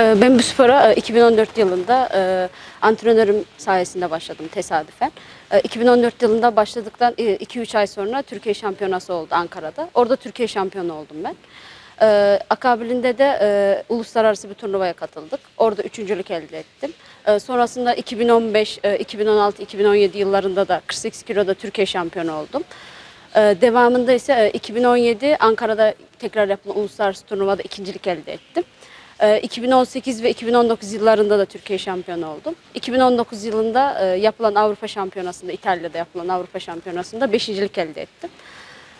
Ee, Ben bu spora e, 2014 yılında e, antrenörüm sayesinde başladım tesadüfen. E, 2014 yılında başladıktan 2-3 ay sonra Türkiye şampiyonası oldu Ankara'da. Orada Türkiye şampiyonu oldum ben. E, Akabinde de e, uluslararası bir turnuvaya katıldık. Orada üçüncülük elde ettim. E, Sonrasında 2015, e, 2016, 2017 yıllarında da 48 kiloda Türkiye şampiyonu oldum. Devamında ise e, 2017 Ankara'da tekrar yapılan uluslararası turnuvada ikincilik elde ettim. Ee, 2018 ve 2019 yıllarında da Türkiye şampiyonu oldum. 2019 yılında e, yapılan Avrupa Şampiyonası'nda, İtalya'da yapılan Avrupa Şampiyonası'nda beşincilik elde ettim.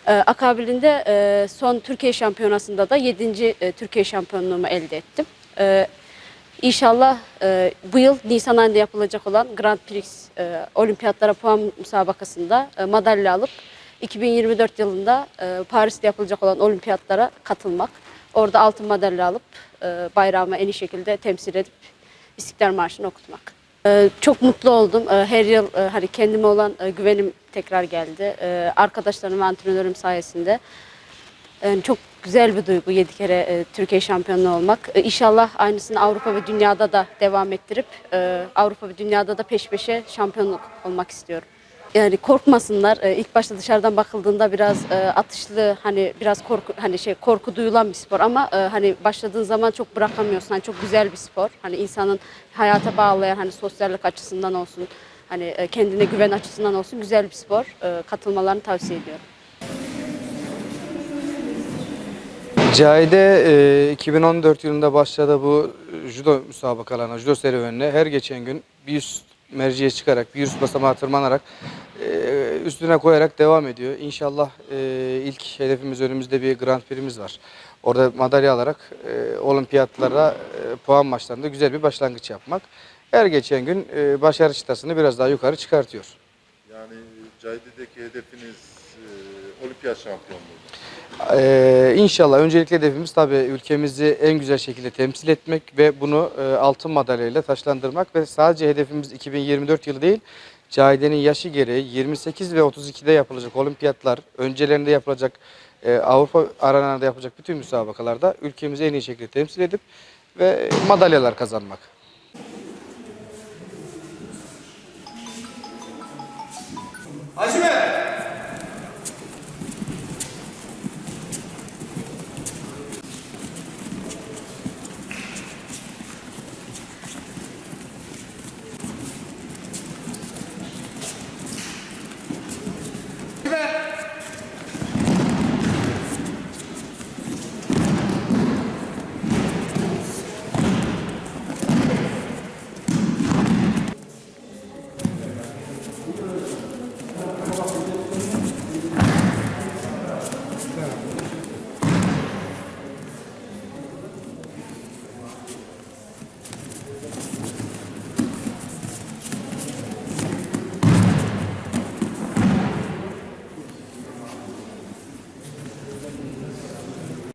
Ee, Akabinde e, son Türkiye Şampiyonası'nda da 7. Türkiye şampiyonluğumu elde ettim. Ee, İnşallah e, bu yıl Nisan ayında yapılacak olan Grand Prix e, olimpiyatlara puan müsabakasında e, madalya alıp 2024 yılında e, Paris'te yapılacak olan olimpiyatlara katılmak. Orada altın madalya alıp e, bayrağımı en iyi şekilde temsil edip İstiklal Marşı'nı okutmak. E, çok mutlu oldum. E, her yıl e, hani kendime olan e, güvenim tekrar geldi. E, arkadaşlarım ve antrenörüm sayesinde. Yani çok güzel bir duygu 7 kere e, Türkiye şampiyonu olmak. E, İnşallah aynısını Avrupa ve dünyada da devam ettirip e, Avrupa ve dünyada da peş peşe şampiyonluk olmak istiyorum. Yani korkmasınlar. E, ilk başta dışarıdan bakıldığında biraz e, atışlı hani biraz korku hani şey korku duyulan bir spor ama e, hani başladığın zaman çok bırakamıyorsun. Hani çok güzel bir spor. Hani insanın hayata bağlayan hani sosyallik açısından olsun, hani e, kendine güven açısından olsun güzel bir spor. Katılmalarını tavsiye ediyorum. Cahide e, 2014 yılında başladı bu judo müsabakalarına, judo serüvenine her geçen gün bir üst merciye çıkarak, bir üst basamağa tırmanarak e, üstüne koyarak devam ediyor. İnşallah e, ilk hedefimiz önümüzde bir Grand Prix'miz var. Orada madalya alarak e, olimpiyatlara puan maçlarında güzel bir başlangıç yapmak. Her geçen gün başarı çıtasını biraz daha yukarı çıkartıyor. Yani Cahide'deki hedefiniz e, olimpiyat şampiyonluğu. Ee, inşallah öncelikle hedefimiz tabii ülkemizi en güzel şekilde temsil etmek ve bunu e, altın madalyayla taşlandırmak ve sadece hedefimiz 2024 yılı değil, Cahide'nin yaşı gereği 28 ve 32'de yapılacak olimpiyatlar, öncelerinde yapılacak e, Avrupa arenalarda yapılacak bütün müsabakalarda ülkemizi en iyi şekilde temsil edip ve madalyalar kazanmak. Hacı Bey.